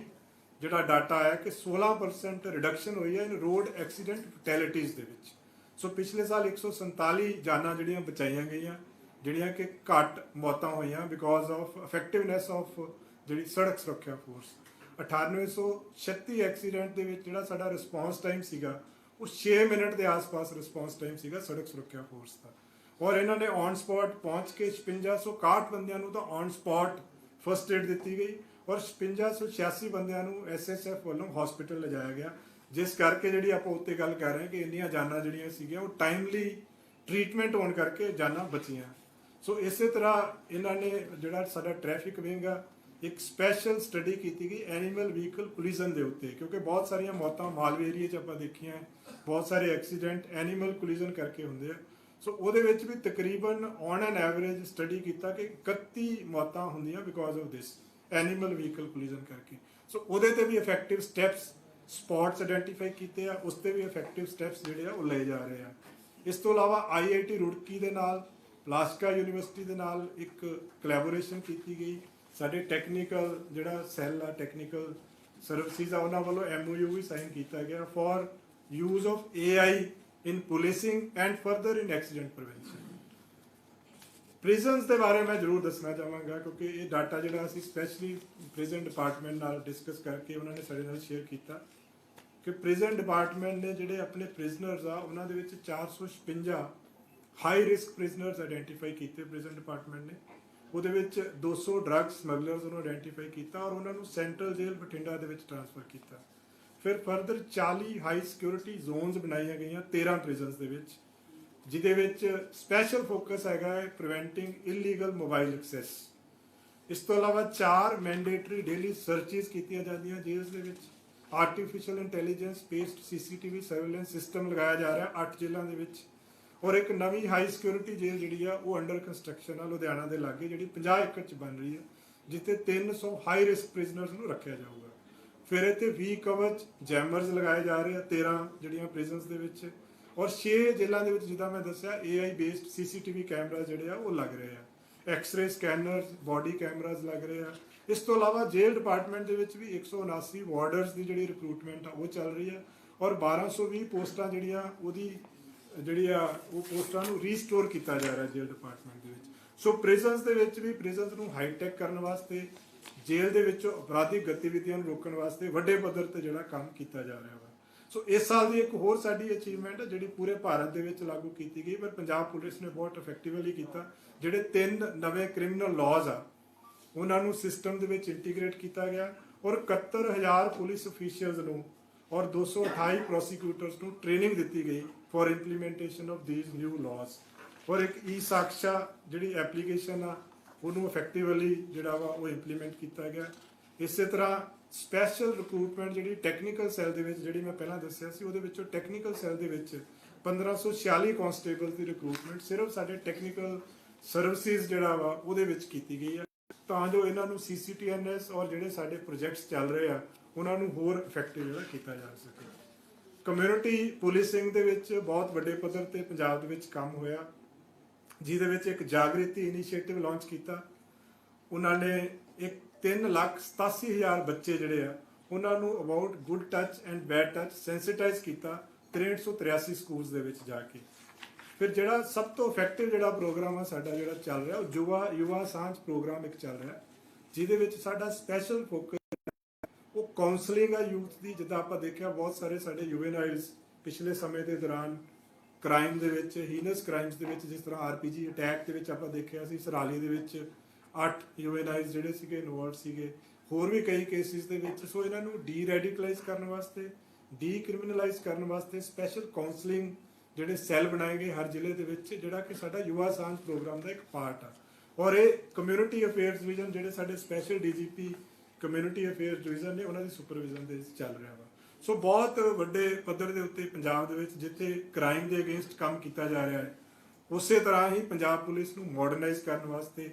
ਜਿਹੜਾ ਡਾਟਾ ਆਇਆ ਕਿ 16% ਰਿਡਕਸ਼ਨ ਹੋਈ ਹੈ ਇਨ ਰੋਡ ਐਕਸੀਡੈਂਟ ਫੈਟੈਲਿਟੀਜ਼ ਦੇ ਵਿੱਚ। ਸੋ ਪਿਛਲੇ ਸਾਲ 147 ਜਾਨਾਂ ਜਿਹੜੀਆਂ ਬਚਾਈਆਂ ਗਈਆਂ। ਜਿਹੜੀਆਂ ਕਿ ਘੱਟ ਮੌਤਾਂ ਹੋਈਆਂ ਬਿਕੋਜ਼ ਆਫ ਇਫੈਕਟਿਵਨੈਸ ਆਫ ਜਿਹੜੀ ਸੜਕ ਸੁਰੱਖਿਆ ਫੋਰਸ 9836 ਐਕਸੀਡੈਂਟ ਦੇ ਵਿੱਚ ਜਿਹੜਾ ਸਾਡਾ ਰਿਸਪੌਂਸ ਟਾਈਮ ਸੀਗਾ, ਉਹ 6 ਮਿੰਟ ਦੇ ਆਸ-ਪਾਸ ਰਿਸਪੌਂਸ ਟਾਈਮ ਸੀਗਾ ਸੜਕ ਸੁਰੱਖਿਆ ਫੋਰਸ ਦਾ। ਔਰ ਇਹਨਾਂ ਨੇ ਔਨ ਸਪੌਟ ਪਹੁੰਚ ਕੇ 5661 ਬੰਦਿਆਂ ਨੂੰ ਤਾਂ ਔਨ ਸਪੌਟ ਫਰਸਟ ਏਡ ਦਿੱਤੀ ਗਈ ਔਰ 5686 ਬੰਦਿਆਂ ਨੂੰ ਐਸਐਸਐਫ ਵੱਲੋਂ ਹਸਪੀਟਲ ਲਿਜਾਇਆ ਗਿਆ। ਜਿਸ ਕਰਕੇ ਜਿਹੜੀ ਆਪਾਂ ਉੱਤੇ ਗੱਲ ਕਰ ਰਹੇ ਹਾਂ ਕਿ ਇੰਨੀਆਂ ਜਾਨਾਂ ਜਿਹੜੀਆਂ ਸੀਗੀਆਂ ਉਹ ਟਾਈਮਲੀ ਟ੍ਰੀਟਮੈਂਟ ਹੋਣ ਕਰਕੇ ਜਾਨਾਂ ਬਚੀਆਂ। ਸੋ ਇਸੇ ਤਰ੍ਹਾਂ ਇਹਨਾਂ ਨੇ ਜਿਹੜਾ ਸਾਡਾ ਟ੍ਰੈਫਿਕ ਵਿੰਗ ਆ, ਇੱਕ ਸਪੈਸ਼ਲ ਸਟੱਡੀ ਕੀਤੀ ਗਈ ਐਨੀਮਲ ਵਹੀਕਲ ਕੋਲੀਜਨ ਦੇ ਉੱਤੇ, ਕਿਉਂਕਿ ਬਹੁਤ ਸਾਰੀਆਂ ਮੌਤਾਂ ਮਾਲਵੇ ਏਰੀਆ 'ਚ ਆਪਾਂ ਦੇਖੀਆਂ ਬਹੁਤ ਸਾਰੇ ਐਕਸੀਡੈਂਟ ਐਨੀਮਲ ਕੋਲੀਜਨ ਕਰਕੇ ਹੁੰਦੇ ਆ। ਸੋ ਉਹਦੇ ਵਿੱਚ ਵੀ ਤਕਰੀਬਨ ਔਨ ਐਨ ਐਵਰੇਜ ਸਟੱਡੀ ਕੀਤਾ ਕਿ 31 ਮੌਤਾਂ ਹੁੰਦੀਆਂ because of this animal vehicle collision ਕਰਕੇ। ਸੋ ਉਹਦੇ ਤੇ ਵੀ ਇਫੈਕਟਿਵ ਸਟੈਪਸ ਸਪੌਟਸ ਆਇਡੈਂਟੀਫਾਈ ਕੀਤੇ ਆ, ਉਸ ਤੇ ਵੀ ਇਫੈਕਟਿਵ ਸਟੈਪਸ ਜਿਹੜੇ ਆ ਉਹ ਲਏ ਜਾ ਰਹੇ ਆ। ਇਸ ਤੋਂ ਇਲਾਵਾ ਆਈਆਈਟੀ ਰੁੜਕੀ ਦੇ ਨਾਲ ਪਲਾਸਕਾ ਯੂਨੀਵਰਸਿਟੀ ਦੇ ਨਾਲ ਇੱਕ ਕੋਲੈਬੋਰੇਸ਼ਨ ਕੀਤੀ ਗਈ। ਸਾਡੇ ਟੈਕਨੀਕਲ ਜਿਹੜਾ ਸੈੱਲ ਆ ਟੈਕਨੀਕਲ ਸਰਵਿਸਿਜ਼ ਆ, ਉਹਨਾਂ ਵੱਲੋਂ ਐਮਓਯੂ ਵੀ ਸਾਈਨ ਕੀਤਾ ਗਿਆ for use of AI in policing and further in accident prevention prisons ਦੇ ਬਾਰੇ ਮੈਂ ਜ਼ਰੂਰ ਦੱਸਣਾ ਚਾਹਾਂਗਾ ਕਿਉਂਕਿ ਇਹ ਡਾਟਾ ਜਿਹੜਾ ਅਸੀਂ ਸਪੈਸ਼ਲੀ ਪ੍ਰਿਜ਼ਨ ਡਿਪਾਰਟਮੈਂਟ ਨਾਲ ਡਿਸਕਸ ਕਰਕੇ ਉਹਨਾਂ ਨੇ ਸਾਡੇ ਨਾਲ ਸ਼ੇਅਰ ਕੀਤਾ ਕਿ ਪ੍ਰਿਜ਼ਨ ਡਿਪਾਰਟਮੈਂਟ ਨੇ ਜਿਹੜੇ ਆਪਣੇ ਪ੍ਰਿਜ਼ਨਰਸ ਆ, ਉਹਨਾਂ ਦੇ ਵਿੱਚ 456 ਹਾਈ ਰਿਸਕ ਪ੍ਰਿਜ਼ਨਰਸ ਆਇਡੈਂਟੀਫਾਈ ਕੀਤੇ ਪ੍ਰਿਜ਼ਨ ਡਿਪਾਰਟਮੈਂਟ ਨੇ। ਉਹਦੇ ਵਿੱਚ 200 ਡਰੱਗ ਸਮਗਲਰਸ ਨੂੰ ਆਇਡੈਂਟੀਫਾਈ ਕੀਤਾ ਔਰ ਉਹਨਾਂ ਨੂੰ ਸੈਂਟਰਲ ਜੇਲ੍ਹ ਬਠਿੰਡਾ ਦੇ ਵਿੱਚ ਟ੍ਰਾਂਸਫਰ ਕੀਤਾ। ਫਿਰ ਫਰਦਰ 40 ਹਾਈ ਸਿਕਿਉਰਿਟੀ ਜ਼ੋਨਸ ਬਣਾਈਆਂ ਗਈਆਂ 13 ਪ੍ਰਿਜ਼ਨਸ ਦੇ ਵਿੱਚ, ਜਿਹਦੇ ਵਿੱਚ ਸਪੈਸ਼ਲ ਫੋਕਸ ਹੈਗਾ ਹੈ ਪ੍ਰੀਵੈਂਟਿੰਗ ਇਲੀਗਲ ਮੋਬਾਈਲ ਐਕਸੈਸ ਇਸ ਤੋਂ ਇਲਾਵਾ ਚਾਰ ਮੈਂਡੇਟਰੀ ਡੇਲੀ ਸਰਚਸ ਕੀਤੀਆਂ ਜਾਂਦੀਆਂ ਜੇਲ੍ਹ ਦੇ ਵਿੱਚ। Artificial intelligence based CCTV surveillance system ਲਗਾਇਆ ਜਾ ਰਿਹਾ 8 ਜ਼ਿਲ੍ਹਿਆਂ ਦੇ ਵਿੱਚ। ਔਰ ਇੱਕ ਨਵੀਂ ਹਾਈ ਸਿਕਿਉਰਿਟੀ ਜੇਲ੍ਹ ਜਿਹੜੀ ਆ, ਉਹ ਅੰਡਰ ਕੰਸਟਰਕਸ਼ਨ ਆ, ਲੁਧਿਆਣਾ ਦੇ ਲਾਗੇ, ਜਿਹੜੀ 50 ਏਕੜ ਚ ਬਣ ਰਹੀ ਹੈ ਜਿੱਥੇ 300 ਹਾਈ ਰਿਸਕ ਪ੍ਰਿਜ਼ਨਰਸ ਨੂੰ ਰੱਖਿਆ ਜਾਊਗਾ। ਫਿਰ ਇੱਥੇ 20 ਕਵਚ ਜੈਮਰਸ ਲਗਾਏ ਜਾ ਰਹੇ ਆ 13 ਜਿਹੜੀਆਂ ਪ੍ਰਿਜ਼ਨਸ ਦੇ ਵਿੱਚ। ਔਰ 6 ਜੇਲ੍ਹਾਂ ਦੇ ਵਿੱਚ, ਜਿੱਦਾਂ ਮੈਂ ਦੱਸਿਆ AI ਬੇਸਡ ਸੀਸੀਟੀਵੀ ਕੈਮਰਾ ਜਿਹੜੇ ਆ, ਉਹ ਲੱਗ ਰਹੇ ਆ। ਐਕਸ-ਰੇ ਸਕੈਨਰਸ ਬਾਡੀ ਕੈਮਰਾਜ਼ ਲੱਗ ਰਹੇ ਆ। ਇਸ ਤੋਂ ਇਲਾਵਾ ਜੇਲ੍ਹ ਡਿਪਾਰਟਮੈਂਟ ਦੇ ਵਿੱਚ ਵੀ 179 ਵਾਰਡਰਸ ਦੀ ਜਿਹੜੀ ਰਿਕਰੂਟਮੈਂਟ ਆ, ਉਹ ਚੱਲ ਰਹੀ ਆ। ਔਰ 1220 ਪੋਸਟਾਂ ਜਿਹੜੀਆਂ, ਉਹਦੀ ਜਿਹੜੀ ਆ, ਉਹ ਪੋਸਟਾਂ ਨੂੰ ਰੀਸਟੋਰ ਕੀਤਾ ਜਾ ਰਿਹਾ ਜੇਲ੍ਹ ਡਿਪਾਰਟਮੈਂਟ ਦੇ ਵਿੱਚ। ਸੋ ਪ੍ਰਿਜ਼ਨਸ ਦੇ ਵਿੱਚ ਵੀ ਪ੍ਰਿਜ਼ਨਸ ਨੂੰ ਹਾਈਟੈਕ ਕਰਨ ਵਾਸਤੇ, ਜੇਲ੍ਹ ਦੇ ਵਿੱਚੋਂ ਅਪਰਾਧਿਕ ਗਤੀਵਿਧੀਆਂ ਨੂੰ ਰੋਕਣ ਵਾਸਤੇ ਵੱਡੇ ਪੱਧਰ ਤੇ ਜਿਹੜਾ ਕੰਮ ਕੀਤਾ ਜਾ ਰਿਹਾ ਵਾ। ਸੋ ਇਸ ਸਾਲ ਦੀ ਇੱਕ ਹੋਰ ਸਾਡੀ ਅਚੀਵਮੈਂਟ ਹੈ ਜਿਹੜੀ ਪੂਰੇ ਭਾਰਤ ਦੇ ਵਿੱਚ ਲਾਗੂ ਕੀਤੀ ਗਈ, ਪਰ ਪੰਜਾਬ ਪੁਲਿਸ ਨੇ ਬਹੁਤ ਇਫੈਕਟਿਵਲੀ ਕੀਤਾ, ਜਿਹੜੇ ਤਿੰਨ ਨਵੇਂ ਕ੍ਰਿਮੀਨਲ ਲਾਜ਼ ਆ, ਉਹਨਾਂ ਨੂੰ ਸਿਸਟਮ ਦੇ ਵਿੱਚ ਇੰਟੀਗ੍ਰੇਟ ਕੀਤਾ ਗਿਆ ਔਰ 71000 ਪੁਲਿਸ ਅਫੀਸ਼ੀਅਲਸ ਨੂੰ ਔਰ 228 ਪ੍ਰੋਸੀਕਿਊਟਰਸ ਨੂੰ ਟ੍ਰੇਨਿੰਗ ਦਿੱਤੀ ਗਈ। For implementation of these new laws ਔਰ ਇੱਕ ਈ ਸਾਕਸ਼ਾ ਜਿਹੜੀ ਐਪਲੀਕੇਸ਼ਨ ਆ, ਉਹਨੂੰ ਇਫੈਕਟਿਵਲੀ ਜਿਹੜਾ ਵਾ ਉਹ ਇੰਪਲੀਮੈਂਟ ਕੀਤਾ ਗਿਆ। ਇਸੇ ਤਰ੍ਹਾਂ ਸਪੈਸ਼ਲ ਰਿਕਰੂਟਮੈਂਟ ਜਿਹੜੀ ਟੈਕਨੀਕਲ ਸੈੱਲ ਦੇ ਵਿੱਚ ਜਿਹੜੀ ਮੈਂ ਪਹਿਲਾਂ ਦੱਸਿਆ ਸੀ, ਉਹਦੇ ਵਿੱਚੋਂ ਟੈਕਨੀਕਲ ਸੈੱਲ ਦੇ ਵਿੱਚ 1546 ਕਨਸਟੇਬਲ ਦੀ ਰਿਕਰੂਟਮੈਂਟ ਸਿਰਫ ਸਾਡੇ ਟੈਕਨੀਕਲ ਸਰਵਿਸਿਜ਼ ਜਿਹੜਾ ਵਾ, ਉਹਦੇ ਵਿੱਚ ਕੀਤੀ ਗਈ ਹੈ। ਤਾਂ ਜੋ ਇਹਨਾਂ ਨੂੰ ਸੀਸੀਟੀਐਨਐਸ ਔਰ ਜਿਹੜੇ ਸਾਡੇ ਪ੍ਰੋਜੈਕਟਸ ਚੱਲ ਰਹੇ ਆ, ਉਹਨਾਂ ਨੂੰ ਹੋਰ ਇਫੈਕਟਿਵ ਜਿਹੜਾ ਕੀਤਾ ਜਾ ਸਕੇ। ਕਮਿਊਨਿਟੀ ਪੁਲਿਸਿੰਗ ਦੇ ਵਿੱਚ ਬਹੁਤ ਵੱਡੇ ਪੱਧਰ ਤੇ ਪੰਜਾਬ ਦੇ ਵਿੱਚ ਕੰਮ ਹੋਇਆ। ਜਿਹਦੇ ਵਿੱਚ ਇੱਕ ਜਾਗ੍ਰਿਤੀ ਇਨੀਸ਼ੀਏਟਿਵ ਲਾਂਚ ਕੀਤਾ। ਉਹਨਾਂ ਨੇ ਇੱਕ 3 ਲੱਖ 87 ਹਜ਼ਾਰ ਬੱਚੇ ਜਿਹੜੇ ਆ, ਉਹਨਾਂ ਨੂੰ about good touch and bad touch sensitize ਕੀਤਾ 6383 ਸਕੂਲਸ ਦੇ ਵਿੱਚ ਜਾ ਕੇ। ਫਿਰ ਜਿਹੜਾ ਸਭ ਤੋਂ ਇਫੈਕਟਿਵ ਜਿਹੜਾ ਪ੍ਰੋਗਰਾਮ ਆ, ਸਾਡਾ ਜਿਹੜਾ ਚੱਲ ਰਿਹਾ, ਉਹ ਯੁਵਾ ਯੁਵਾ ਸਾਂਝ ਪ੍ਰੋਗਰਾਮ ਇੱਕ ਚੱਲ ਰਿਹਾ, ਜਿਹਦੇ ਵਿੱਚ ਸਾਡਾ ਸਪੈਸ਼ਲ ਫੋਕਸ ਕਾਉਂਸਲਿੰਗ ਆ ਯੂਥ ਦੀ, ਜਿੱਦਾਂ ਆਪਾਂ ਦੇਖਿਆ ਬਹੁਤ ਸਾਰੇ ਸਾਡੇ ਯੂਵੇਨਾਈਲਸ ਪਿਛਲੇ ਸਮੇਂ ਦੇ ਦੌਰਾਨ ਕ੍ਰਾਈਮ ਦੇ ਵਿੱਚ ਹੀਨਸ ਕ੍ਰਾਈਮਸ ਦੇ ਵਿੱਚ, ਜਿਸ ਤਰ੍ਹਾਂ ਆਰਪੀਜੀ ਅਟੈਕ ਦੇ ਵਿੱਚ ਆਪਾਂ ਦੇਖਿਆ ਸੀ, ਸਰਾਲੀ ਦੇ ਵਿੱਚ 8 ਯੂਵੇਨਾਈਲਸ ਜਿਹੜੇ ਸੀਗੇ ਇਨਵੋਲਡ ਸੀਗੇ। ਹੋਰ ਵੀ ਕਈ ਕੇਸਿਸ ਦੇ ਵਿੱਚ, ਸੋ ਇਹਨਾਂ ਨੂੰ ਡੀ ਰੈਡੀਕਲਾਈਜ਼ ਕਰਨ ਵਾਸਤੇ ਡੀ ਕ੍ਰਿਮੀਨਲਾਈਜ਼ ਕਰਨ ਵਾਸਤੇ ਸਪੈਸ਼ਲ ਕਾਉਂਸਲਿੰਗ ਜਿਹੜੇ ਸੈੱਲ ਬਣਾਏ ਗਏ ਹਰ ਜ਼ਿਲ੍ਹੇ ਦੇ ਵਿੱਚ, ਜਿਹੜਾ ਕਿ ਸਾਡਾ ਯੁਵਾ ਸਾਂਝ ਪ੍ਰੋਗਰਾਮ ਦਾ ਇੱਕ ਪਾਰਟ ਆ। ਔਰ ਇਹ ਕਮਿਊਨਿਟੀ ਅਫੇਅਰਸ ਡਿਵੀਜ਼ਨ ਜਿਹੜੇ ਸਾਡੇ special DGP community affair division ਨੇ ਉਹਨਾਂ ਦੀ ਸੁਪਰਵਿਜ਼ਨ ਦੇ ਵਿੱਚ ਚੱਲ ਰਿਹਾ ਵਾ। ਸੋ ਬਹੁਤ ਵੱਡੇ ਪੱਧਰ ਦੇ ਉੱਤੇ ਪੰਜਾਬ ਦੇ ਵਿੱਚ ਜਿੱਥੇ ਕ੍ਰਾਈਮ ਦੇ ਅਗੇਂਸਟ ਕੰਮ ਕੀਤਾ ਜਾ ਰਿਹਾ ਹੈ, ਉਸੇ ਤਰ੍ਹਾਂ ਹੀ ਪੰਜਾਬ ਪੁਲਿਸ ਨੂੰ ਮਾਡਰਨਾਈਜ਼ ਕਰਨ ਵਾਸਤੇ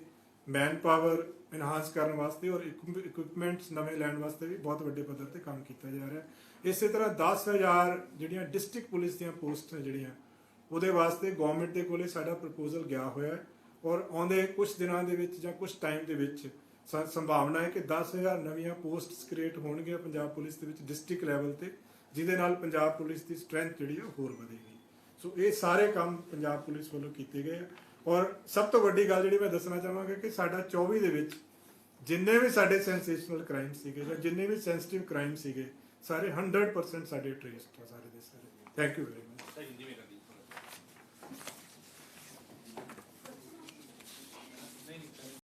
ਮੈਨ ਪਾਵਰ ਇਨਹਾਂਸ ਕਰਨ ਵਾਸਤੇ ਔਰ ਇਕਵਿਪਮੈਂਟਸ ਨਵੇਂ ਲੈਣ ਵਾਸਤੇ ਵੀ ਬਹੁਤ ਵੱਡੇ ਪੱਧਰ ਤੇ ਕੰਮ ਕੀਤਾ ਜਾ ਰਿਹਾ ਹੈ। ਇਸੇ ਤਰ੍ਹਾਂ 10000 ਜਿਹੜੀਆਂ ਡਿਸਟ੍ਰਿਕਟ ਪੁਲਿਸ ਦੀਆਂ ਪੋਸਟ ਨੇ ਜਿਹੜੀਆਂ, ਉਹਦੇ ਵਾਸਤੇ ਗਵਰਨਮੈਂਟ ਦੇ ਕੋਲੇ ਸਾਡਾ ਪ੍ਰਪੋਜ਼ਲ ਗਿਆ ਹੋਇਆ ਹੈ ਔਰ ਆਉਂਦੇ ਕੁਝ ਦਿਨਾਂ ਦੇ ਵਿੱਚ ਜਾਂ ਕੁਝ ਟਾਈਮ ਦੇ ਵਿੱਚ ਸੰਭਾਵਨਾ ਹੈ ਕਿ 10000 ਨਵੀਆਂ ਪੋਸਟਸ ਕ੍ਰੀਏਟ ਹੋਣਗੀਆਂ ਪੰਜਾਬ ਪੁਲਿਸ ਦੇ ਵਿੱਚ ਡਿਸਟ੍ਰਿਕਟ ਲੈਵਲ ਤੇ, ਜਿਹਦੇ ਨਾਲ ਪੰਜਾਬ ਪੁਲਿਸ ਦੀ ਸਟਰੈਂਥ ਜਿਹੜੀ ਹੈ ਹੋਰ ਵਧੇਗੀ। ਸੋ ਇਹ ਸਾਰੇ ਕੰਮ ਪੰਜਾਬ ਪੁਲਿਸ ਵੱਲੋਂ ਕੀਤੇ ਗਏ ਆ। ਔਰ ਸਭ ਤੋਂ ਵੱਡੀ ਗੱਲ ਜਿਹੜੀ ਮੈਂ ਦੱਸਣਾ ਚਾਹਾਂਗਾ ਕਿ ਸਾਡਾ 24 ਦੇ ਵਿੱਚ ਜਿੰਨੇ ਵੀ ਸਾਡੇ ਸੈਂਸੇਸ਼ਨਲ ਕ੍ਰਾਈਮ ਸੀਗੇ ਜਾਂ ਜਿੰਨੇ ਵੀ ਸੈਂਸਿਟਿਵ ਕ੍ਰਾਈਮ ਸੀਗੇ, ਸਾਰੇ 100% ਸਾਡੇ ਟ੍ਰੇਸਡ ਆ ਸਾਰੇ ਦੇ ਸਾਰੇ। Thank you very much sir Hindi